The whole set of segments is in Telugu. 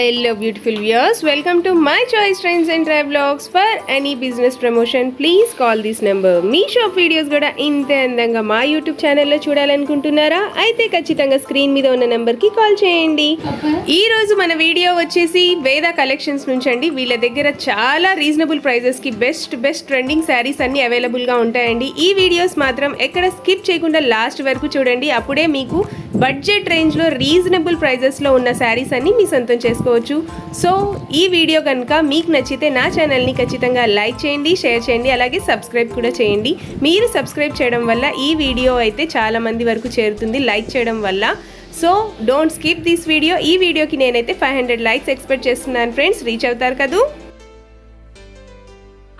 Hello, beautiful viewers. Welcome to my choice trains and travelogs. For any business promotion please call this number me shop videos కూడా ఇంతే అందంగా మా యూట్యూబ్ ఛానల్లో చూడాలనుకుంటున్నారా? అయితే ఖచ్చితంగా స్క్రీన్ మీద ఉన్న నెంబర్కి కాల్ చేయండి. ఈ రోజు మన వీడియో వచ్చేసి వేద కలెక్షన్స్ నుంచి అండి. వీళ్ళ దగ్గర చాలా రీజనబుల్ ప్రైజెస్కి బెస్ట్ బెస్ట్ ట్రెండింగ్ శారీస్ అన్ని అవైలబుల్గా ఉంటాయండి. ఈ వీడియోస్ మాత్రం ఎక్కడ స్కిప్ చేయకుండా లాస్ట్ వరకు చూడండి. అప్పుడే మీకు బడ్జెట్ రేంజ్లో రీజనబుల్ ప్రైజెస్లో ఉన్న శారీస్ అన్నీ మీ సొంతం చేసుకోవచ్చు. సో ఈ వీడియో కనుక మీకు నచ్చితే నా ఛానల్ని ఖచ్చితంగా లైక్ చేయండి షేర్ చేయండి అలాగే సబ్స్క్రైబ్ కూడా చేయండి. మీరు సబ్స్క్రైబ్ చేయడం వల్ల ఈ వీడియో అయితే చాలా మంది వరకు చేరుతుంది లైక్ చేయడం వల్ల. So don't skip this video. ఈ వీడియోకి నేనైతే ఫైవ్ హండ్రెడ్ లైక్స్ ఎక్స్పెక్ట్ చేస్తున్నాను ఫ్రెండ్స్. రీచ్ అవుతారు కదూ?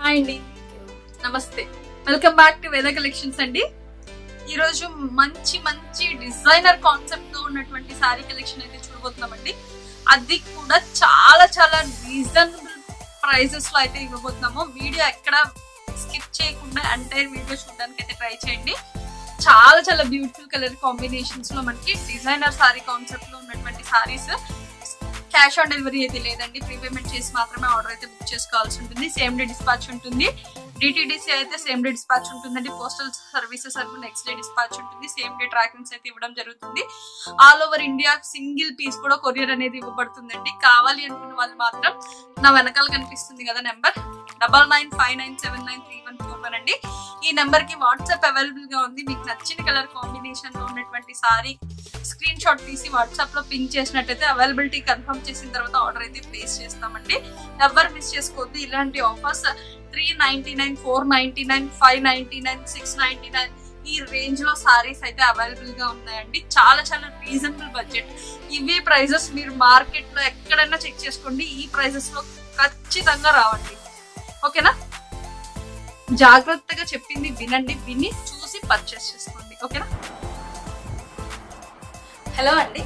హాయ్ అండి. నమస్తే. Welcome back to Veda collections అండి. ఈ రోజు మంచి మంచి డిజైనర్ కాన్సెప్ట్తో ఉన్నటువంటి శారీ కలెక్షన్ అయితే చూడబోతున్నామండి. అది కూడా చాలా చాలా రీజనబుల్ ప్రైజెస్లో అయితే ఇవ్వబోతున్నాము. వీడియో ఎక్కడ స్కిప్ చేయకుండా ఎంటైర్ వీడియో చూడడానికి అయితే ట్రై చేయండి. చాలా చాలా బ్యూటిఫుల్ కలర్ కాంబినేషన్స్లో మనకి డిజైనర్ శారీ కాన్సెప్ట్లో ఉన్నటువంటి శారీస్ క్యాష్ ఆన్ డెలివరీ అయితే లేదండి. ప్రీపేమెంట్ చేసి మాత్రమే ఆర్డర్ అయితే బుక్ చేసుకోవాల్సి ఉంటుంది. సేమ్ డే డిస్పాచ్ ఉంటుంది. డిటిడిసి అయితే సేమ్ డే డిస్పాచ్ ఉంటుందండి. పోస్టల్ సర్వీసెస్ అని నెక్స్ట్ డే డిస్పాచ్ ఉంటుంది. సేమ్ డే ట్రాకింగ్స్ అయితే ఇవ్వడం జరుగుతుంది. All over India single piece కూడా కొరియర్ అనేది ఇవ్వబడుతుందండి. కావాలి అనుకున్న వాళ్ళు మాత్రం నా వెనకాల కనిపిస్తుంది కదా number double nine five nine seven nine three one four one అండి. ఈ నెంబర్కి వాట్సాప్ అవైలబుల్గా ఉంది. మీకు నచ్చిన కలర్ కాంబినేషన్లో ఉన్నటువంటి సారీ స్క్రీన్ షాట్ తీసి వాట్సాప్లో పింక్ చేసినట్టయితే అవైలబిలిటీ కన్ఫర్మ్ చేసిన తర్వాత ఆర్డర్ అయితే ప్లేస్ చేస్తామండి. ఎవరు మిస్ చేసుకోవద్దు. ఇలాంటి offers three ninety nine four ninety nine five ninety nine six ninety nine ఈ రేంజ్లో సారీస్ అయితే అవైలబుల్గా ఉన్నాయండి. చాలా చాలా రీజనబుల్ బడ్జెట్ ఇవే ప్రైజెస్ మీరు మార్కెట్లో ఎక్కడైనా చెక్ చేసుకోండి. ఈ ప్రైజెస్లో ఖచ్చితంగా రావండి. ఓకేనా? జాగ్రత్తగా చెప్పింది వినండి విని చూసి పర్చేస్ చేసుకోండి. ఓకేనా? హలో అండి.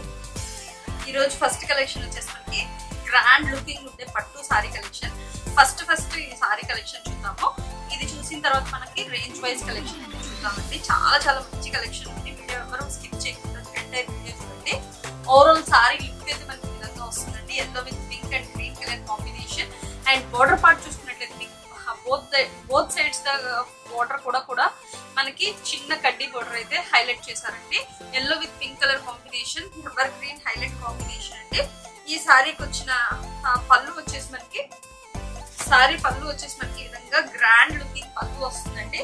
ఈరోజు ఫస్ట్ కలెక్షన్ వచ్చేసరికి గ్రాండ్ లుకింగ్ ఉండే పట్టు సారీ కలెక్షన్ ఫస్ట్ ఫస్ట్ ఈ సారీ కలెక్షన్ చూద్దాము. ఇది చూసిన తర్వాత మనకి రేంజ్ వైజ్ కలెక్షన్ అయితే చూద్దామండి. చాలా చాలా మంచి కలెక్షన్ ఉంది వీడియో ఎవరు స్కిప్ చేయకుండా ఎంటైర్ వీడియో చూడండి. ఓవరాల్ సారీ లుక్ అయితే మనకి విధంగా వస్తుందండి. Yellow with pink and green colour combination and border part చూసుకున్నట్లయితే both both sides the border కూడా కూడా మనకి చిన్న కడ్డీ బోర్డర్ అయితే హైలైట్ చేశారండి. Yellow with pink colour combination evergreen highlight combination అండి. ఈ సారీకి వచ్చిన పళ్ళు వచ్చేసి మనకి సారీ పళ్ళు వచ్చేసి మనకి ఈ విధంగా గ్రాండ్ లుకింగ్ పళ్ళు వస్తుందండి.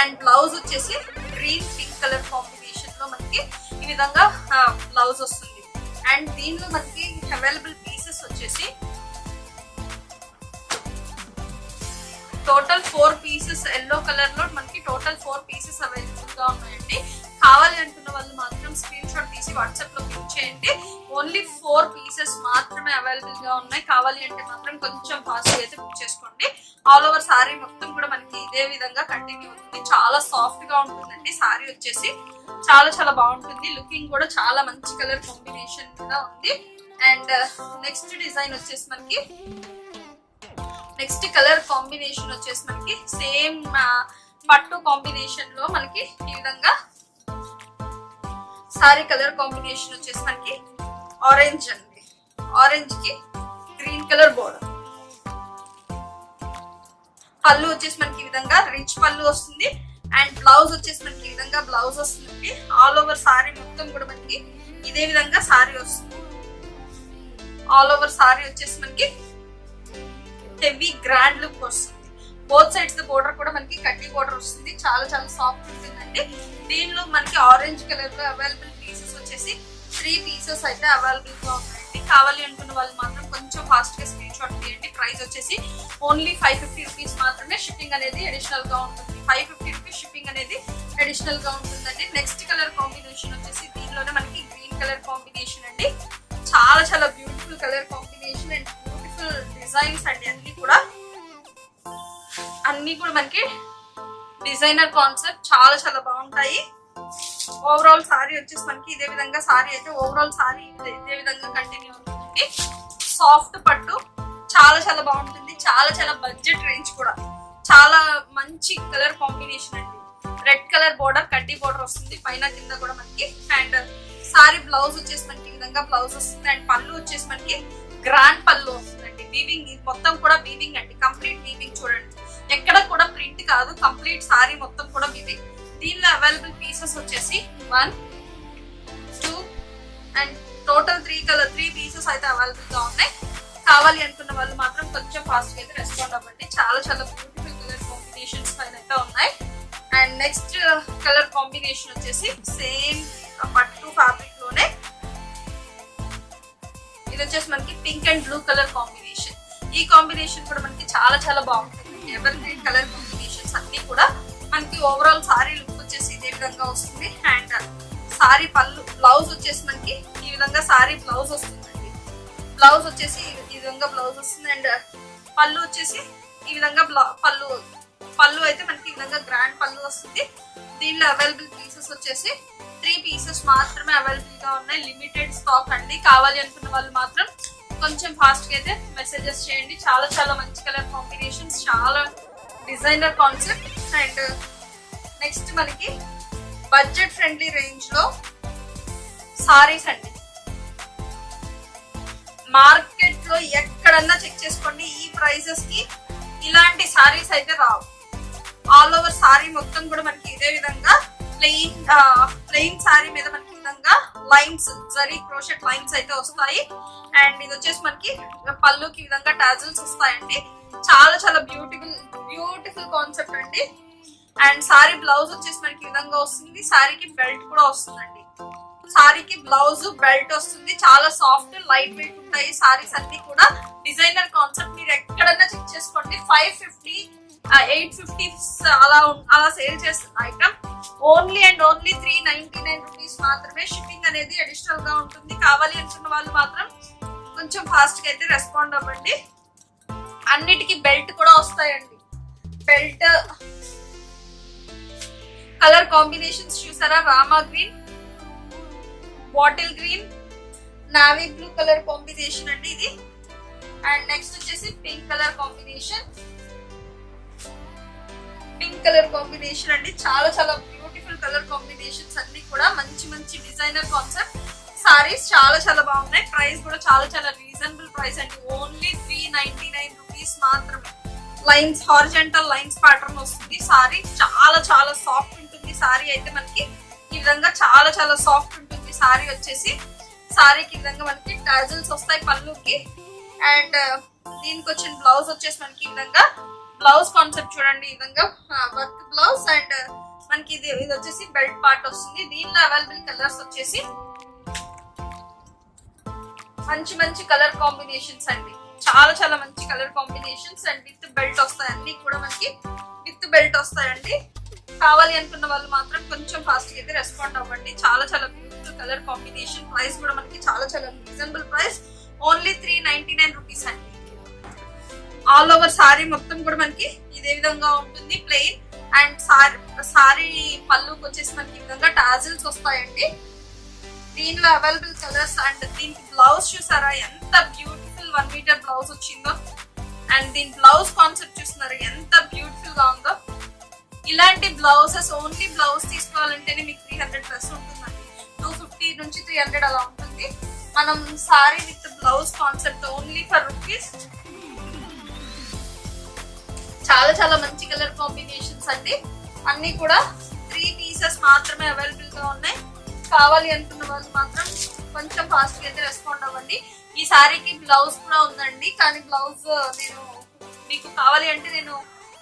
అండ్ బ్లౌజ్ వచ్చేసి గ్రీన్ పింక్ కలర్ కాంబినేషన్లో మనకి ఈ విధంగా బ్లౌజ్ వస్తుంది. అండ్ దీనిలో మనకి అవైలబుల్ పీసెస్ వచ్చేసి టోటల్ ఫోర్ పీసెస్ ఎల్లో కలర్లో మనకి టోటల్ ఫోర్ పీసెస్ అవైలబుల్గా ఉన్నాయండి. కావాలి అనుకున్న వాళ్ళు మాత్రం స్క్రీన్ షాట్ తీసి వాట్సాప్లో పిక్ చేయండి. ఓన్లీ ఫోర్ పీసెస్ మాత్రమే అవైలబుల్గా ఉన్నాయి. కావాలి అంటే మాత్రం కొంచెం ఫాస్ట్ అయితే బుక్ చేసుకోండి. ఆల్ ఓవర్ సారీ మొత్తం కూడా మనకి ఇదే విధంగా కంటిన్యూ ఉంటుంది చాలా సాఫ్ట్గా ఉంటుందండి. సారీ వచ్చేసి చాలా చాలా బాగుంటుంది. లుకింగ్ కూడా చాలా మంచి కలర్ కాంబినేషన్ కూడా ఉంది. అండ్ నెక్స్ట్ డిజైన్ వచ్చేసి మనకి నెక్స్ట్ కలర్ కాంబినేషన్ వచ్చేసి మనకి సేమ్ uh, పట్టు కాంబినేషన్లో మనకి ఈ విధంగా సారీ కలర్ కాంబినేషన్ వచ్చేసి మనకి ఆరెంజ్ అండి. ఆరెంజ్కి గ్రీన్ కలర్ బోర్డర్ పళ్ళు వచ్చేసి మనకి ఈ విధంగా రిచ్ పళ్ళు వస్తుంది. అండ్ బ్లౌజ్ వచ్చేసి మనకి ఈ విధంగా బ్లౌజ్ వస్తుంది ఆల్ ఓవర్ సారీ మొత్తం కూడా మనకి ఇదే విధంగా సారీ వస్తుంది. ఆల్ ఓవర్ సారీ వచ్చేసి మనకి హెవీ గ్రాండ్ లుక్ వస్తుంది. బోత్ సైడ్స్ బోర్డర్ కూడా మనకి కట్టి బోర్డర్ వస్తుంది. చాలా చాలా సాఫ్ట్ ఉంటుందండి. దీనిలో మనకి ఆరెంజ్ కలర్లో అవైలబుల్ వచ్చేసి త్రీ పీసెస్ అయితే అవైలబుల్గా ఉన్నాయండి. కావాలి అనుకున్న వాళ్ళు మాత్రం కొంచెం ఫాస్ట్గా స్క్రీన్ షాట్ తీయండి. ప్రైస్ వచ్చేసి ఓన్లీ ఫైవ్ ఫిఫ్టీ రూపీస్ మాత్రమే షిప్పింగ్ అనేది అడిషనల్గా ఉంటుంది. ఫైవ్ ఫిఫ్టీ రూపీస్ షిప్పింగ్ అనేది అడిషనల్గా ఉంటుందండి. నెక్స్ట్ కలర్ కాంబినేషన్ వచ్చేసి దీనిలోనే మనకి గ్రీన్ కలర్ కాంబినేషన్ అండి. చాలా చాలా beautiful colour combination and beautiful designs అండి. అన్ని కూడా అన్ని కూడా మనకి డిజైనర్ కాన్సెప్ట్ చాలా చాలా బాగుంటాయి. ఓవరాల్ సారీ వచ్చేసి మనకి ఇదే విధంగా సారీ అయితే ఓవరాల్ సారీ ఇదే విధంగా కంటిన్యూ అవుతుంది. సాఫ్ట్ పట్టు. చాలా చాలా బాగుంటుంది. చాలా చాలా బడ్జెట్ రేంజ్ కూడా. చాలా మంచి కలర్ కాంబినేషన్ అండి. రెడ్ కలర్ బోర్డర్ కడ్డీ బోర్డర్ వస్తుంది. పైన కింద కూడా మనకి అండ్ సారీ బ్లౌజ్ వచ్చేసి మనకి ఈ విధంగా బ్లౌజ్ వస్తుంది. అండ్ పళ్ళు వచ్చేసి మనకి గ్రాండ్ పళ్ళు వస్తుందండి. వీవింగ్ మొత్తం కూడా వీవింగ్ అండి. కంప్లీట్ వీవింగ్ చూడండి. ఎక్కడ కూడా ప్రింట్ కాదు. కంప్లీట్ సారీ మొత్తం కూడా వీవింగ్ దీనిలో అవైలబుల్ పీసెస్ వచ్చేసి one two and total three colour three pieces అయితే అవైలబుల్గా ఉన్నాయి. కావాలి అనుకున్న వాళ్ళు మాత్రం కొంచెం ఫాస్ట్గా అయితే రెస్పాండ్ అవ్వండి. చాలా చాలా బ్యూటిఫుల్ కలర్ కాంబినేషన్స్ పైన అయితే ఉన్నాయి. అండ్ నెక్స్ట్ కలర్ కాంబినేషన్ వచ్చేసి సేమ్ పట్టు ఫ్యాబ్రిక్లోనే. ఇది వచ్చేసి మనకి pink and blue colour combination ఈ కాంబినేషన్ కూడా మనకి చాలా చాలా బాగుంటుంది. ఎవరి కలర్ కాంబినేషన్స్ అన్ని కూడా మనకి ఓవరాల్ సారీ లుక్ వచ్చేసి ఇదే విధంగా వస్తుంది. అండ్ సారీ పళ్ళు బ్లౌజ్ వచ్చేసి మనకి ఈ విధంగా సారీ బ్లౌజ్ వస్తుందండి. బ్లౌజ్ వచ్చేసి ఈ విధంగా బ్లౌజ్ వస్తుంది. అండ్ పళ్ళు వచ్చేసి ఈ విధంగా బ్లౌ పళ్ళు పళ్ళు అయితే మనకి ఈ విధంగా గ్రాండ్ పళ్ళు వస్తుంది. దీనిలో అవైలబుల్ పీసెస్ వచ్చేసి త్రీ పీసెస్ మాత్రమే అవైలబుల్గా ఉన్నాయి. లిమిటెడ్ స్టాక్ అండి. కావాలి అనుకున్న వాళ్ళు మాత్రం కొంచెం ఫాస్ట్గా అయితే మెసేజెస్ చేయండి. చాలా చాలా మంచి కలర్ కాంబినేషన్స్ చాలా డిజైనర్ కాన్సెప్ట్ అండ్ నెక్స్ట్ మనకి బడ్జెట్ ఫ్రెండ్లీ రేంజ్లో సారీస్ అండి. మార్కెట్లో ఎక్కడన్నా చెక్ చేసుకోండి ఈ ప్రైజెస్కి ఇలాంటి సారీస్ అయితే రావు. ఆల్ ఓవర్ సారీ మొత్తం కూడా మనకి ఇదే విధంగా ప్లెయిన్ ప్లెయిన్ సారీ మీద మనకి విధంగా లైన్స్ జరీ క్రోషెట్ లైన్స్ అయితే వస్తాయి. అండ్ ఇది వచ్చేసి మనకి పళ్ళుకి విధంగా టాజిల్స్ వస్తాయండి. చాలా చాలా బ్యూటిఫుల్ బ్యూటిఫుల్ కాన్సెప్ట్ అండి. అండ్ సారీ బ్లౌజ్ వచ్చేసి మనకి ఈ విధంగా వస్తుంది. సారీకి బెల్ట్ కూడా వస్తుందండి. సారీకి బ్లౌజ్ బెల్ట్ వస్తుంది. చాలా సాఫ్ట్ లైట్ వెయిట్ ఉంటాయి సారీస్ అన్ని కూడా. డిజైనర్ కాన్సెప్ట్ మీరు ఎక్కడన్నా చెక్ చేసుకోండి. ఫైవ్ ఫిఫ్టీ ఎయిట్ ఫిఫ్టీ అలా అలా సేల్ చేస్తున్న item only and only three ninety nine rupees మాత్రమే షిప్పింగ్ అనేది అడిషనల్గా ఉంటుంది. కావాలి అనుకున్న వాళ్ళు మాత్రం కొంచెం ఫాస్ట్గా అయితే రెస్పాండ్ అవ్వండి. అన్నిటికీ బెల్ట్ కూడా వస్తాయండి. బెల్ట్ కలర్ కాంబినేషన్స్ చూసారా? Rama green bottle green navy blue colour combination అండి ఇది. అండ్ నెక్స్ట్ వచ్చేసి pink colour combination. Pink colour combination అండి. చాలా చాలా బ్యూటిఫుల్ కలర్ కాంబినేషన్స్ అన్ని కూడా. మంచి మంచి డిజైనర్ కాన్సెప్ట్ సారీస్ చాలా చాలా బాగున్నాయి. ప్రైస్ కూడా చాలా చాలా రీజనబుల్ ప్రైస్ అండి. Only three ninety nine rupees మాత్రమే. లైన్స్ హారిజెంటల్ లైన్స్ ప్యాటర్న్ వస్తుంది. సారీ చాలా చాలా సాఫ్ట్ ఉంటుంది సారీ అయితే మనకి ఈ విధంగా చాలా చాలా సాఫ్ట్ ఉంటుంది. సారీ వచ్చేసి సారీకి ఈ విధంగా మనకి టాజిల్స్ వస్తాయి పళ్ళుకి. అండ్ uh, దీనికి వచ్చిన బ్లౌజ్ వచ్చేసి మనకి ఈ విధంగా బ్లౌజ్ కాన్సెప్ట్ చూడండి. ఈ విధంగా వర్క్ బ్లౌజ్ అండ్ మనకి ఇది ఇది వచ్చేసి బెల్ట్ పార్ట్ వస్తుంది. దీనిలో అవైలబుల్ కలర్స్ వచ్చేసి మంచి మంచి కలర్ కాంబినేషన్స్ అండి. చాలా చాలా మంచి colour combinations and with belt వస్తాయి. అన్ని కూడా మనకి విత్ బెల్ట్ వస్తాయండి. కావాలి అనుకున్న వాళ్ళు మాత్రం కొంచెం ఫాస్ట్గా అయితే రెస్పాండ్ అవ్వండి. చాలా చాలా బ్యూటిఫుల్ కలర్ కాంబినేషన్ ప్రైస్ కూడా మనకి చాలా చాలా reasonable price only three ninety nine rupees అండి. ఆల్ ఓవర్ సారీ మొత్తం కూడా మనకి ఇదే విధంగా ఉంటుంది ప్లెయిన్ అండ్ సారీ సారీ పళ్ళుకి వచ్చేసి మనకి ఈ విధంగా టాజిల్స్ వస్తాయండి. దీనిలో అవైలబుల్ కలర్స్ అండ్ దీనికి బ్లౌజ్ చూసారా? ఎంత బ్యూటిఫుల్ వన్ మీటర్ బ్లౌజ్ వచ్చిందో. అండ్ దీని బ్లౌజ్ కాన్సెప్ట్ చూస్తున్నారా? ఎంత బ్యూటిఫుల్గా ఉందో. ఇలాంటి బ్లౌజెస్ ఓన్లీ బ్లౌజ్ తీసుకోవాలంటేనే మీకు త్రీ హండ్రెడ్ ప్లస్ ఉంటుందండి. టూ ఫిఫ్టీ నుంచి త్రీ హండ్రెడ్ అలా ఉంటుంది. మనం sari with blouse concept only for rupees చాలా చాలా మంచి కలర్ కాంబినేషన్స్ అండి. అన్ని కూడా త్రీ పీసెస్ మాత్రమే అవైలబుల్గా ఉన్నాయి. కావాలి అనుకున్న వాళ్ళు మాత్రం కొంచెం ఫాస్ట్గా అయితే రెస్పాండ్ అవ్వండి. ఈ సారీకి బ్లౌజ్ కూడా ఉందండి. కానీ బ్లౌజ్ నేను మీకు కావాలి అంటే నేను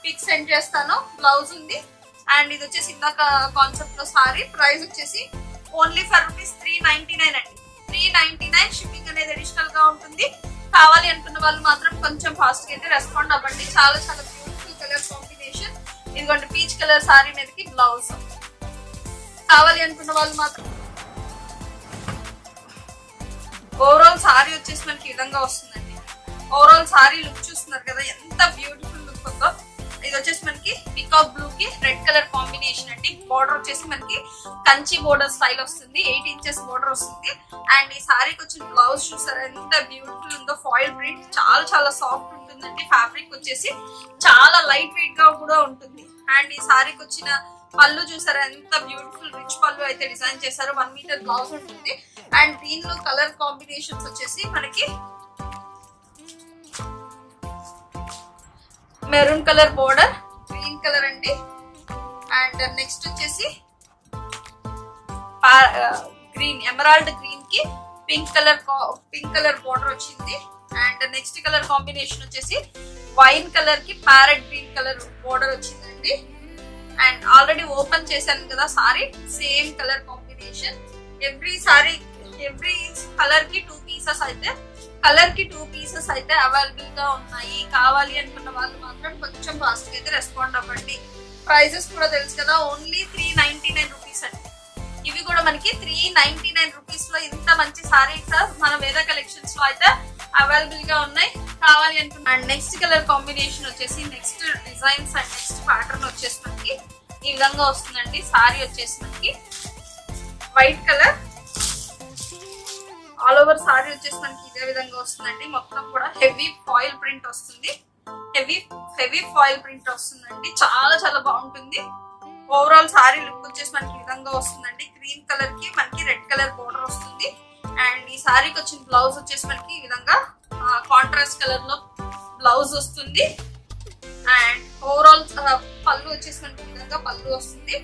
పిక్ సెండ్ చేస్తాను బ్లౌజ్ ఉంది. అండ్ ఇది వచ్చేసి ఇందాక కాన్సెప్ట్లో సారీ ప్రైస్ వచ్చేసి only for rupees three ninety nine అండి. త్రీ నైన్టీ నైన్ షిప్పింగ్ అనేది అడిషనల్గా ఉంటుంది. కావాలి అనుకున్న వాళ్ళు మాత్రం కొంచెం ఫాస్ట్గా అయితే రెస్పాండ్ అవ్వండి. చాలా చాలా బ్యూటిఫుల్ కలర్ కాంబినేషన్ ఇదిగోండి పీచ్ కలర్ సారీ మీదకి బ్లౌజ్ కావాలి అనుకున్న వాళ్ళు మాత్రం ఓవరాల్ సారీ వచ్చేసి మనకి ఈ విధంగా వస్తుందండి. ఓవరాల్ సారీ లుక్ చూస్తున్నారు కదా ఎంత బ్యూటిఫుల్ లుక్ ఉందో. ఇది వచ్చేసి మనకి పికాక్ బ్లూ కి రెడ్ కలర్ కాంబినేషన్ అండి. బోర్డర్ వచ్చేసి మనకి కంచి బోర్డర్ స్టైల్ వస్తుంది. ఎయిట్ ఇంచెస్ బోర్డర్ వస్తుంది. అండ్ ఈ సారీకి వచ్చిన బ్లౌజ్ చూసారా? ఎంత బ్యూటిఫుల్ ఉందో ఫాయిల్ ప్రింట్ చాలా చాలా సాఫ్ట్ ఉంటుందండి. ఫ్యాబ్రిక్ వచ్చేసి చాలా లైట్ వెయిట్గా కూడా ఉంటుంది. అండ్ ఈ సారీకి వచ్చిన పళ్ళు చూసారా? ఎంత బ్యూటిఫుల్ రిచ్ పళ్ళు అయితే డిజైన్ చేశారు. వన్ మీటర్ బ్లౌజ్ ఉంటుంది. అండ్ దీనిలో కలర్ కాంబినేషన్స్ వచ్చేసి మనకి maroon colour border green colour అండి. అండ్ నెక్స్ట్ వచ్చేసి గ్రీన్ ఎమరాల్డ్ గ్రీన్కి pink colour pink colour border వచ్చింది. అండ్ నెక్స్ట్ కలర్ కాంబినేషన్ వచ్చేసి వైన్ కలర్కి ప్యారెట్ గ్రీన్ కలర్ బోర్డర్ వచ్చిందండి. అండ్ ఆల్రెడీ ఓపెన్ చేశాను కదా sari same colour combination. Every sari every కలర్కి టూ పీసెస్ అయితే కలర్కి టూ పీసెస్ అయితే అవైలబుల్గా ఉన్నాయి. కావాలి అనుకున్న వాళ్ళు మాత్రం కొంచెం ఫాస్ట్గా అయితే రెస్పాండ్ అవ్వండి. ప్రైజెస్ కూడా తెలుసు కదా only three ninety nine rupees అండి. ఇవి కూడా మనకి త్రీ నైన్టీ నైన్ రూపీస్లో ఇంత మంచి సారీస్ మన వేద కలెక్షన్స్లో అయితే అవైలబుల్గా ఉన్నాయి. కావాలి అనుకున్నా అండ్ నెక్స్ట్ కలర్ కాంబినేషన్ వచ్చేసి next designs and next pattern వచ్చేసి మనకి ఈ విధంగా వస్తుందండి. సారీ వచ్చేసి మనకి white colour all over sari వచ్చేసి మనకి ఇదే విధంగా వస్తుందండి. మొత్తం కూడా హెవీ ఫాయిల్ ప్రింట్ వస్తుంది. హెవీ హెవీ ఫాయిల్ ప్రింట్ వస్తుందండి. చాలా చాలా బాగుంటుంది. ఓవరాల్ సారీ లుక్ వచ్చేసి మనకి విధంగా వస్తుందండి. గ్రీన్ కలర్కి మనకి రెడ్ కలర్ బోర్డర్ వస్తుంది. అండ్ ఈ సారీకి వచ్చిన బ్లౌజ్ వచ్చేసి మనకి ఈ విధంగా కాంట్రాస్ట్ కలర్లో బ్లౌజ్ వస్తుంది. అండ్ ఓవరాల్ పళ్ళు వచ్చేసి మనకి విధంగా పళ్ళు వస్తుంది.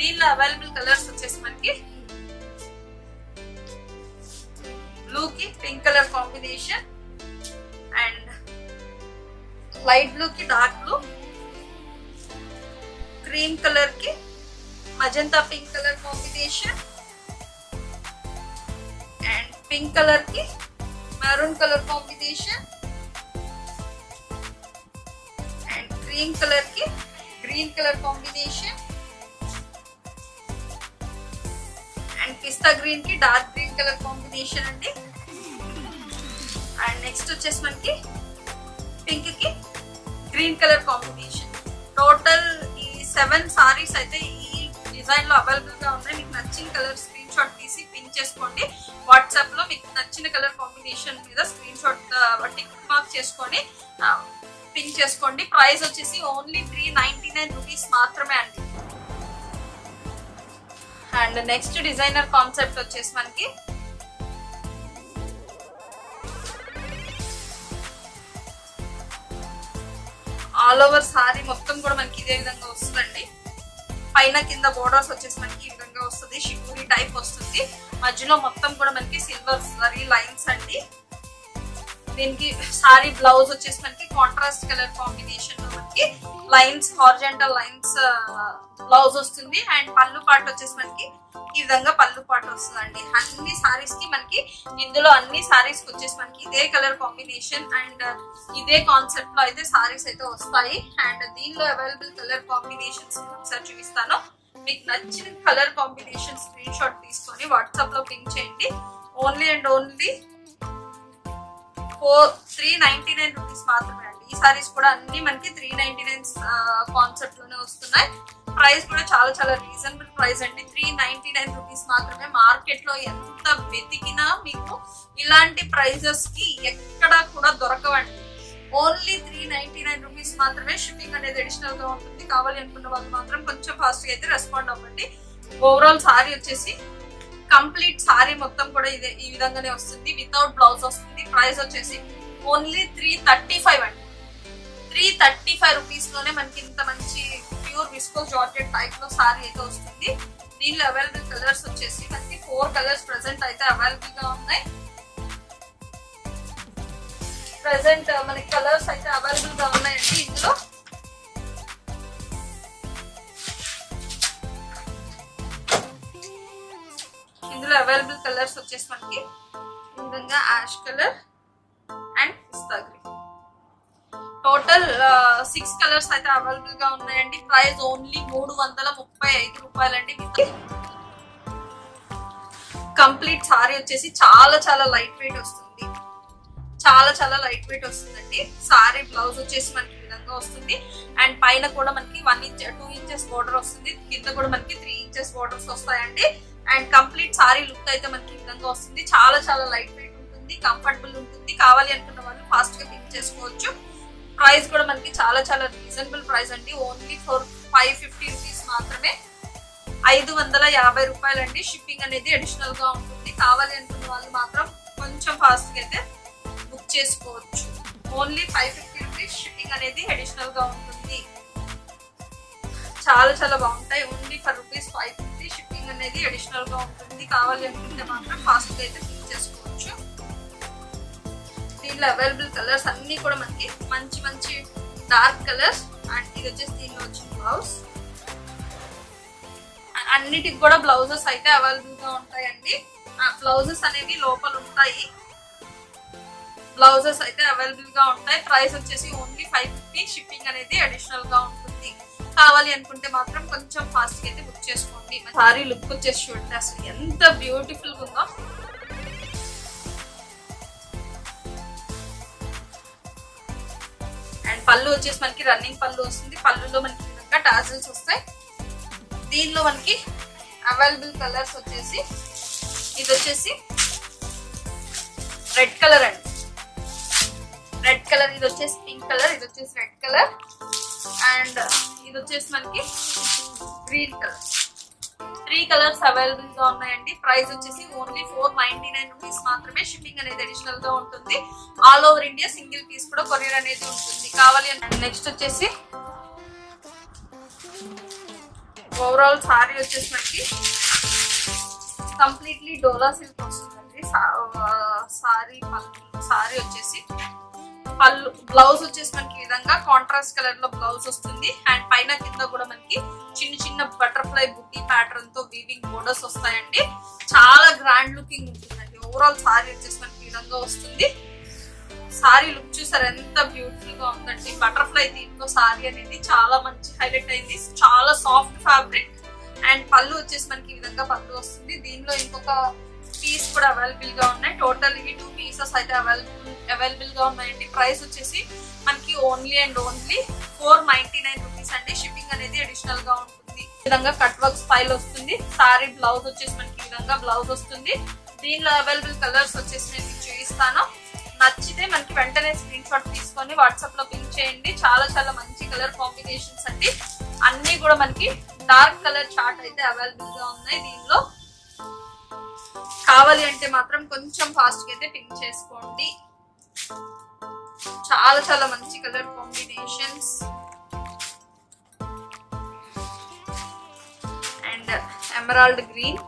దీనిలో అవైలబుల్ కలర్స్ వచ్చేసి మనకి బ్లూ కి pink colour combination and light blue కి డార్క్ బ్లూ క్రీమ్ కలర్కి magenta pink colour combination and pink కలర్కి maroon colour combination and cream కలర్కి green colour combination and pista గ్రీన్కి డార్క్ గ్రీన్ కలర్ కాంబినేషన్ అండి. అండ్ నెక్స్ట్ వచ్చేసి మనకి పింక్కి గ్రీన్ కలర్ కాంబినేషన్ టోటల్ ఈ సెవెన్ సారీస్ అయితే ఈ డిజైన్లో అవైలబుల్గా ఉన్నాయి. మీకు నచ్చిన కలర్ స్క్రీన్ షాట్ తీసి పిన్ చేసుకోండి. వాట్సాప్లో మీకు నచ్చిన కలర్ కాంబినేషన్ మీద స్క్రీన్ షాట్ టిక్ మార్క్ చేసుకొని పిన్ చేసుకోండి. ప్రైస్ వచ్చేసి only three ninety nine rupees మాత్రమే అండి. అండ్ నెక్స్ట్ డిజైనర్ కాన్సెప్ట్ వచ్చేసి మనకి ఆల్ ఓవర్ సారీ మొత్తం కూడా మనకి ఇదే విధంగా వస్తుందండి. పైన కింద బోర్డర్స్ వచ్చేసి మనకి ఈ విధంగా వస్తుంది. షిపూరి టైప్ వస్తుంది. మధ్యలో మొత్తం కూడా మనకి సిల్వర్ సరీ లైన్స్ అండి. దీనికి సారీ బ్లౌజ్ వచ్చేసి మనకి కాంట్రాస్ట్ కలర్ కాంబినేషన్లో మనకి లైన్స్ హార్జెంటల్ లైన్స్ బ్లౌజ్ వస్తుంది. అండ్ పళ్ళు పాట వచ్చేసి మనకి ఈ విధంగా పళ్ళు పాట వస్తుందండి. అన్ని సారీస్కి మనకి ఇందులో అన్ని సారీస్కి వచ్చేసి మనకి ఇదే కలర్ కాంబినేషన్ అండ్ ఇదే కాన్సెప్ట్లో అయితే సారీస్ అయితే వస్తాయి. అండ్ దీనిలో అవైలబుల్ కలర్ కాంబినేషన్స్ ఒకసారి చూపిస్తాను. మీకు నచ్చిన కలర్ కాంబినేషన్ స్క్రీన్ షాట్ తీసుకొని వాట్సాప్లో పింక్ చేయండి. Only and only for three ninety nine rupees మాత్రమే అండి. ఈ సారీస్ కూడా అన్ని మనకి త్రీ నైన్టీ నైన్ కాన్సెప్ట్లోనే వస్తున్నాయి. ప్రైస్ కూడా చాలా చాలా రీజనబుల్ ప్రైస్ అండి. త్రీ నైన్టీ నైన్ రూపీస్ మాత్రమే మార్కెట్లో ఎంత వెతికినా మీకు ఇలాంటి ప్రైజెస్కి ఎక్కడా కూడా దొరకవండి. Only three ninety nine rupees మాత్రమే షిప్పింగ్ అనేది అడిషనల్గా ఉంటుంది. కావాలి అనుకున్న వాళ్ళు మాత్రం కొంచెం ఫాస్ట్గా అయితే రెస్పాండ్ అవ్వండి. ఓవరాల్ సారీ వచ్చేసి కంప్లీట్ సారీ మొత్తం కూడా ఇదే ఈ విధంగానే వస్తుంది. వితౌట్ బ్లౌజ్ వస్తుంది ప్రైస్ వచ్చేసి ఓన్లీ త్రీ థర్టీ ఫైవ్ అండి. త్రీ థర్టీ ఫైవ్ రూపీస్లోనే మనకి ఇంత మంచి ప్యూర్ విస్కో జార్జెట్ టైప్లో సారీ అయితే వస్తుంది. దీనిలో అవైలబుల్ కలర్స్ వచ్చేసి మనకి ఫోర్ కలర్స్ ప్రెసెంట్ అయితే అవైలబుల్గా ఉన్నాయి. ప్రెసెంట్ uh, మనకి కలర్స్ అయితే అవైలబుల్గా ఉన్నాయండి ఇందులో. ఇందులో అవైలబుల్ కలర్స్ వచ్చేసి మనకి ఈ ash colour and pista green. Total six colours అయితే అవైలబుల్గా ఉన్నాయండి. ప్రైస్ ఓన్లీ మూడు వందల ముప్పై ఐదు రూపాయలండి కంప్లీట్ సారీ వచ్చేసి చాలా చాలా లైట్ వెయిట్ వస్తుంది. చాలా చాలా లైట్ వెయిట్ వస్తుందండి. సారీ బ్లౌజ్ వచ్చేసి మనకి విధంగా వస్తుంది. అండ్ పైన కూడా మనకి one inch two inches border వస్తుంది. కింద కూడా మనకి త్రీ ఇంచెస్ బోర్డర్స్ వస్తాయండి. అండ్ కంప్లీట్ సారీ లుక్ అయితే మనకి ఈ విధంగా వస్తుంది. చాలా చాలా లైట్ వెయిట్ ఉంటుంది కంఫర్టబుల్ ఉంటుంది. కావాలి అనుకున్న వాళ్ళు ఫాస్ట్గా పిక్ చేసుకోవచ్చు. ప్రైస్ కూడా మనకి చాలా చాలా రీజనబుల్ ప్రైస్ అండి. Only four five fifty rupees మాత్రమే. ఐదు వందల యాభై రూపాయలు అండి షిప్పింగ్ అనేది అడిషనల్గా ఉంటుంది. కావాలి అనుకున్న వాళ్ళు మాత్రం కొంచెం ఫాస్ట్గా అయితే బుక్ చేసుకోవచ్చు. Only five fifty rupees rupees shipping అనేది అడిషనల్గా ఉంటుంది. చాలా చాలా బాగుంటాయి. Only for rupees five fifty shipping అనేది అడిషనల్గా ఉంటుంది. కావాలి అనుకుంటే మాత్రం ఫాస్ట్గా అయితే ఫిల్ చేసుకోవచ్చు. దీనిలో అవైలబుల్ కలర్స్ అన్ని కూడా మనకి మంచి మంచి డార్క్ కలర్స్ అండ్ ఇది వచ్చేసి దీనిలో వచ్చిన బ్లౌజ్ అన్నిటికి కూడా బ్లౌజెస్ అయితే అవైలబుల్గా ఉంటాయండి. ఆ బ్లౌజెస్ అనేవి లోపల ఉంటాయి. బ్లౌజెస్ అయితే అవైలబుల్గా ఉంటాయి. ప్రైస్ వచ్చేసి ఓన్లీ ఫైవ్ ఫిఫ్టీ షిప్పింగ్ అనేది అడిషనల్గా ఉంటుంది. కావాలి అనుకుంటే మాత్రం కొంచెం ఫాస్ట్గా అయితే బుక్ చేసుకోండి. సారీ లుక్ వచ్చేసి చూడండి అసలు ఎంత బ్యూటిఫుల్గా ఉందో. అండ్ పళ్ళు వచ్చేసి మనకి రన్నింగ్ పళ్ళు వస్తుంది. పళ్ళులో మనకి విధంగా టాజిల్స్ వస్తాయి. దీనిలో మనకి అవైలబుల్ కలర్స్ వచ్చేసి ఇది వచ్చేసి రెడ్ కలర్ అండి. రెడ్ కలర్ ఇది వచ్చేసి పింక్ కలర్ ఇది వచ్చేసి రెడ్ కలర్ అండ్ ఇది వచ్చేసి మనకి గ్రీన్ కలర్ త్రీ కలర్స్ అవైలబుల్గా ఉన్నాయండి. ప్రైస్ వచ్చేసి only four ninety nine rupees మాత్రమే షిప్పింగ్ అనేది అడిషనల్గా ఉంటుంది. All over India single piece కూడా కొరియర్ అనేది ఉంటుంది. కావాలి అంటే నెక్స్ట్ వచ్చేసి ఓవరాల్ సారీ వచ్చేసి మనకి కంప్లీట్లీ డోలా సిల్క్ వస్తుందండి. సారీ సారీ వచ్చేసి పళ్ళు బ్లౌజ్ వచ్చేసి మనకి ఈ విధంగా కాంట్రాస్ట్ కలర్లో బ్లౌజ్ వస్తుంది. అండ్ పైన కింద కూడా మనకి చిన్న చిన్న బటర్ఫ్లై బుట్టి ప్యాటర్న్తో వీవింగ్ బోర్డర్స్ వస్తాయండి. చాలా గ్రాండ్ లుకింగ్ ఉంటుందండి. ఓవరాల్ సారీ వచ్చేసి మనకి ఈ విధంగా వస్తుంది. సారీ లుక్ చూసారు? ఎంత బ్యూటిఫుల్గా ఉందండి. బటర్ఫ్లై దీంట్లో సారీ అనేది చాలా మంచి హైలైట్ అయింది. చాలా సాఫ్ట్ ఫ్యాబ్రిక్ అండ్ పళ్ళు వచ్చేసి మనకి ఈ విధంగా పళ్ళు వస్తుంది. దీనిలో ఇంకొక పీస్ కూడా అవైలబుల్గా ఉన్నాయి. టోటల్ ఈ టూ పీసెస్ అయితే అవైలబుల్ అవైలబుల్గా ఉన్నాయండి. ప్రైస్ వచ్చేసి మనకి only and only four ninety nine rupees అండి. షిప్పింగ్ అనేది అడిషనల్గా ఉంటుంది. ఈ విధంగా కట్ వర్క్ స్టైల్ వస్తుంది. సారీ బ్లౌజ్ వచ్చేసి మనకి ఈ విధంగా బ్లౌజ్ వస్తుంది. దీనిలో అవైలబుల్ కలర్స్ వచ్చేసి నేను మీకు చూపిస్తాను. నచ్చితే మనకి వెంటనే స్క్రీన్ షాట్ తీసుకొని వాట్సాప్లో పింక్ చేయండి. చాలా చాలా మంచి కలర్ కాంబినేషన్స్ అండి. అన్ని కూడా మనకి డార్క్ కలర్ చార్ట్ అయితే అవైలబుల్గా ఉన్నాయి దీనిలో. కావాలి అంటే మాత్రం కొంచెం ఫాస్ట్గా అయితే పింక్ చేసుకోండి. చాలా చాలా మంచి colour combinations and emerald green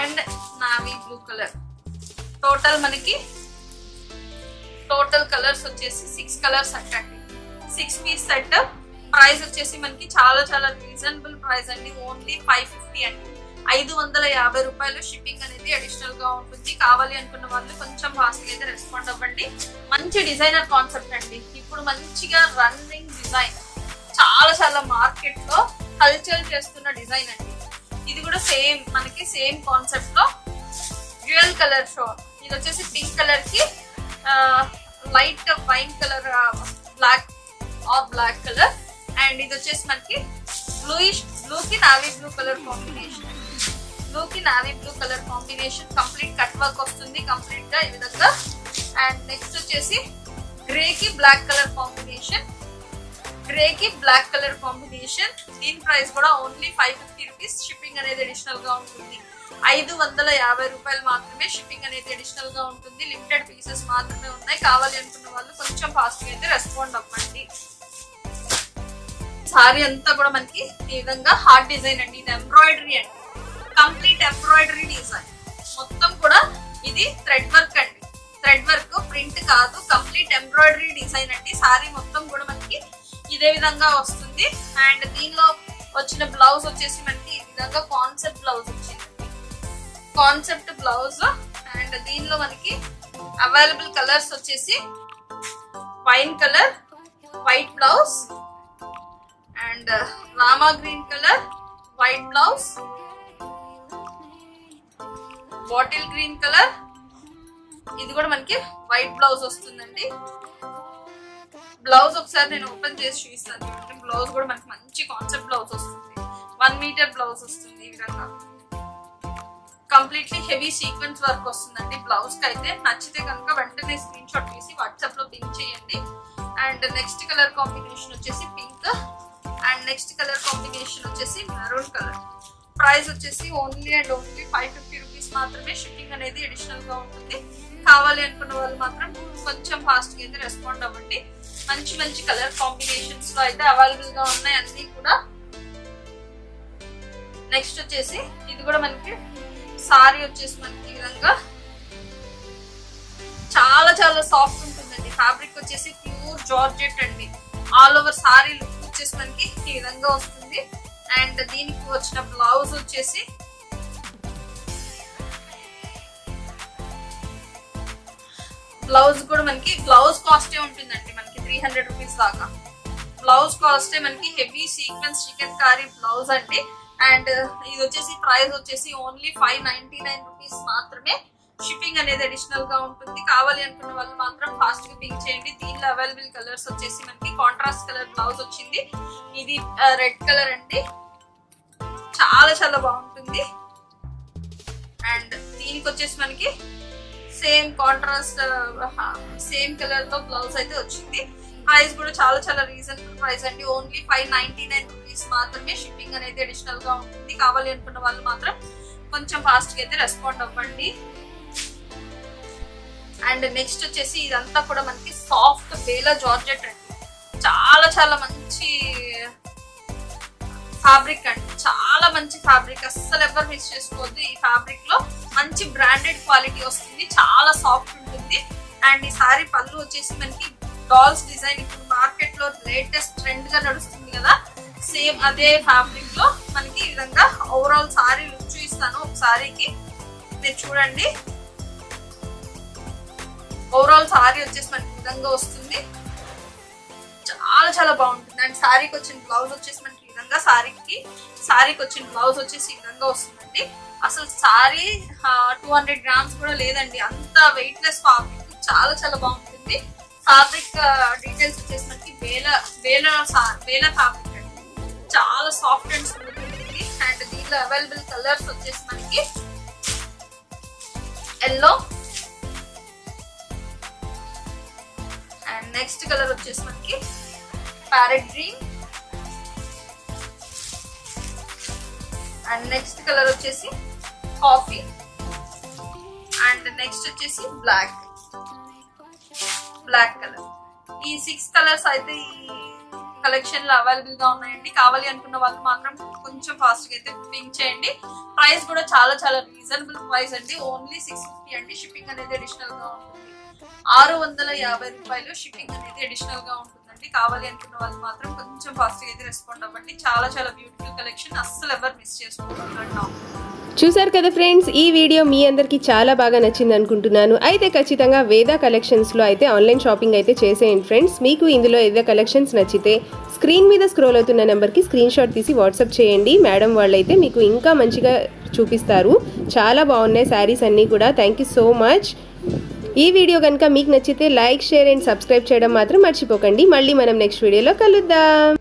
and navy blue colour total మనకి టోటల్ కలర్స్ వచ్చేసి సిక్స్ కలర్స్ అట్టండి సిక్స్ పీస్ సెట్ ప్రైస్ వచ్చేసి మనకి చాలా చాలా రీజనబుల్ ప్రైస్ అండి. ఓన్లీ ఫైవ్ ఫిఫ్టీ అండి. ఐదు వందల యాభై రూపాయలు షిప్పింగ్ అనేది అడిషనల్గా ఉంటుంది. కావాలి అనుకున్న వాళ్ళు కొంచెం ఫాస్ట్ అయితే రెస్పాండ్ అవ్వండి. మంచి డిజైనర్ కాన్సెప్ట్ అండి. ఇప్పుడు మంచిగా రన్నింగ్ డిజైన్ చాలా చాలా మార్కెట్లో కల్చర్ చేస్తున్న డిజైన్ అండి. ఇది కూడా సేమ్ మనకి సేమ్ కాన్సెప్ట్లో డ్యూయల్ కలర్ షో ఇది వచ్చేసి పింక్ కలర్కి light wine colour black off black colour and ఇది వచ్చేసి మనకి బ్లూయిష్ బ్లూ కి navy blue colour combination blue కి navy blue colour combination complete cut work వస్తుంది కంప్లీట్గా ఈ విధంగా. అండ్ నెక్స్ట్ వచ్చేసి గ్రే కి బ్లాక్ కలర్ కాంబినేషన్. గ్రే కి బ్లాక్ కలర్ కాంబినేషన్. దీని ప్రైస్ కూడా only five fifty rupees. Shipping అనేది అడిషనల్గా ఉంటుంది. ఐదు వందల యాభై రూపాయలు మాత్రమే షిప్పింగ్ అనేది అడిషనల్గా ఉంటుంది. లిమిటెడ్ పీసెస్ మాత్రమే ఉన్నాయి. కావాలి అనుకున్న వాళ్ళు కొంచెం ఫాస్ట్గా అయితే రెస్పాండ్ అవ్వండి. సారీ అంతా కూడా మనకి ఈ విధంగా హార్డ్ డిజైన్ అండి. ఇది ఎంబ్రాయిడరీ అండి. Complete embroidery design. మొత్తం కూడా ఇది థ్రెడ్ వర్క్ అండి. థ్రెడ్ వర్క్ ప్రింట్ కాదు కంప్లీట్ ఎంబ్రాయిడరీ డిజైన్ అండి. సారీ మొత్తం కూడా మనకి ఇదే విధంగా వస్తుంది. అండ్ దీనిలో వచ్చిన బ్లౌజ్ వచ్చేసి మనకి ఈ విధంగా కాన్సెప్ట్ బ్లౌజ్ వచ్చింది. కాన్సెప్ట్ బ్లౌజ్ అండ్ దీనిలో మనకి అవైలబుల్ కలర్స్ వచ్చేసి wine colour white blouse and rama green colour white blouse bottle green colour. ఇది కూడా మనకి వైట్ బ్లౌజ్ వస్తుందండి. బ్లౌజ్ ఒకసారి నేను ఓపెన్ చేసి చూపిస్తాను బ్లౌజ్ కూడా మనకి మంచి కాన్సెప్ట్ బ్లౌజ్ వస్తుంది. వన్ మీటర్ బ్లౌజ్ వస్తుంది ఈ విధంగా. కంప్లీట్లీ హెవీ సీక్వెన్స్ వర్క్ వస్తుందండి బ్లౌజ్కి అయితే. నచ్చితే కనుక వెంటనే స్క్రీన్ షాట్ తీసి వాట్సాప్లో పింక్ చేయండి. అండ్ నెక్స్ట్ కలర్ కాంబినేషన్ వచ్చేసి pink. And next colour combination వచ్చేసి మెరూన్ కలర్. ప్రైస్ వచ్చేసి only and only five fifty మాత్రమే షిప్పింగ్ అనేది అడిషనల్గా ఉంటుంది. కావాలి అనుకున్న వాళ్ళు మాత్రం కొంచెం ఫాస్ట్గా అయితే రెస్పాండ్ అవ్వండి. మంచి మంచి కలర్ కాంబినేషన్స్లో అయితే అవైలబుల్గా ఉన్నాయి అన్ని కూడా. నెక్స్ట్ వచ్చేసి ఇది కూడా మనకి సారీ వచ్చేసి మనకి ఈ విధంగా చాలా చాలా సాఫ్ట్ ఉంటుందండి. ఫ్యాబ్రిక్ వచ్చేసి ప్యూర్ జార్జెట్ అండి. ఆల్ ఓవర్ సారీ లుక్ వచ్చేసి మనకి ఈ విధంగా వస్తుంది. అండ్ దీనికి వచ్చిన బ్లౌజ్ వచ్చేసి బ్లౌజ్ కూడా మనకి బ్లౌజ్ కాస్టే ఉంటుందండి మనకి త్రీ హండ్రెడ్ రూపీస్ దాకా. బ్లౌజ్ కాస్టే మనకి heavy sequence chikankari blouse అండి. అండ్ ఇది వచ్చేసి ప్రైస్ వచ్చేసి only five ninety nine rupees మాత్రమే. షిప్పింగ్ అనేది అడిషనల్గా ఉంటుంది. కావాలి అనుకున్న వాళ్ళు మాత్రం ఫాస్ట్గా పింక్ చేయండి. దీనిలో అవైలబుల్ కలర్స్ వచ్చేసి మనకి కాంట్రాస్ట్ కలర్ బ్లౌజ్ వచ్చింది. ఇది రెడ్ కలర్ అండి. చాలా చాలా బాగుంటుంది. అండ్ దీనికి వచ్చేసి మనకి సేమ్ కాంట్రాస్ట్ సేమ్ కలర్తో బ్లౌజ్ అయితే వచ్చింది. ప్రైస్ కూడా చాలా చాలా రీజనబుల్ ప్రైస్ అండి. Only five ninety nine rupees మాత్రమే షిప్పింగ్ అనేది అడిషనల్గా ఉంటుంది. కావాలి అనుకున్న వాళ్ళు మాత్రం కొంచెం ఫాస్ట్గా అయితే రెస్పాండ్ అవ్వండి. అండ్ నెక్స్ట్ వచ్చేసి ఇదంతా కూడా మనకి సాఫ్ట్ బేలా జార్జెట్ అండి. చాలా చాలా మంచి ఫ్యాబ్రిక్ అండి. చాలా మంచి ఫ్యాబ్రిక్ అస్సలు ఎవరు మిస్ చేసుకోవద్దు. ఈ ఫ్యాబ్రిక్లో మంచి బ్రాండెడ్ క్వాలిటీ వస్తుంది. చాలా సాఫ్ట్ ఉంటుంది. అండ్ ఈ సారీ పళ్ళు వచ్చేసి మనకి డాల్స్ డిజైన్ ఇప్పుడు మార్కెట్లో లేటెస్ట్ ట్రెండ్గా నడుస్తుంది కదా. సేమ్ అదే ఫ్యాబ్రిక్లో మనకి ఈ విధంగా ఓవరాల్ సారీ లుక్ చూపిస్తాను ఒక సారీకి. మీరు చూడండి. ఓవరాల్ సారీ వచ్చేసి మనకి విధంగా వస్తుంది. చాలా చాలా బాగుంటుంది. అండ్ సారీకి వచ్చిన బ్లౌజ్ వచ్చేసి మనకి విధంగా సారీకి సారీకి వచ్చిన బ్లౌజ్ వచ్చేసి ఈ విధంగా వస్తుందండి. అసలు సారీ టూ హండ్రెడ్ గ్రామ్స్ కూడా లేదండి. అంత వెయిట్ లెస్ ఫ్యాబ్రిక్ చాలా చాలా బాగుంటుంది. ఫ్యాబ్రిక్ డీటెయిల్స్ వచ్చేసి మనకి వేల వేల సా- వేల ఫ్యాబ్రిక్ అండి. చాలా సాఫ్ట్ అండ్ స్మూత్ ఉంటుంది. అండ్ దీనిలో అవైలబుల్ కలర్స్ వచ్చేసి మనకి ఎల్లో అండ్ నెక్స్ట్ కలర్ వచ్చేసి మనకి parrot green and next colour వచ్చేసి కాఫీ అండ్ నెక్స్ట్ వచ్చేసి బ్లాక్ బ్లాక్ కలర్ ఈ సిక్స్ కలర్స్ అయితే ఈ కలెక్షన్లో అవైలబుల్గా ఉన్నాయండి. కావాలి అనుకున్న వాళ్ళు మాత్రం కొంచెం ఫాస్ట్గా అయితే పింక్ చేయండి. ప్రైస్ కూడా చాలా చాలా రీజనబుల్ ప్రైస్ అండి. ఓన్లీ సిక్స్ ఫిఫ్టీ అండి. షిప్పింగ్ అనేది అడిషనల్గా ఉంటుంది. ఆరు వందల యాభై రూపాయలు షిప్పింగ్ అనేది అడిషనల్గా ఉంటుందండి కావాలి అనుకున్న వాళ్ళు మాత్రం కొంచెం ఫాస్ట్ అయితే రెస్పాండ్ అవ్వండి. చాలా చాలా బ్యూటిఫుల్ కలెక్షన్ అస్సలు ఎవరు మిస్ చేసుకోకుండా చూసారు కదా ఫ్రెండ్స్ ఈ వీడియో మీ అందరికీ చాలా బాగా నచ్చింది అనుకుంటున్నాను. అయితే ఖచ్చితంగా వేద కలెక్షన్స్లో అయితే ఆన్లైన్ షాపింగ్ అయితే చేసేయండి ఫ్రెండ్స్. మీకు ఇందులో ఏదో కలెక్షన్స్ నచ్చితే స్క్రీన్ మీద స్క్రోల్ అవుతున్న నెంబర్కి స్క్రీన్ షాట్ తీసి వాట్సాప్ చేయండి. మేడం వాళ్ళైతే మీకు ఇంకా మంచిగా చూపిస్తారు. చాలా బాగున్నాయి శారీస్ అన్నీ కూడా. థ్యాంక్ యూ సో మచ్ ఈ వీడియో కనుక మీకు నచ్చితే లైక్ షేర్ అండ్ సబ్స్క్రైబ్ చేయడం మాత్రం మర్చిపోకండి. మళ్ళీ మనం నెక్స్ట్ వీడియోలో కలుద్దాం.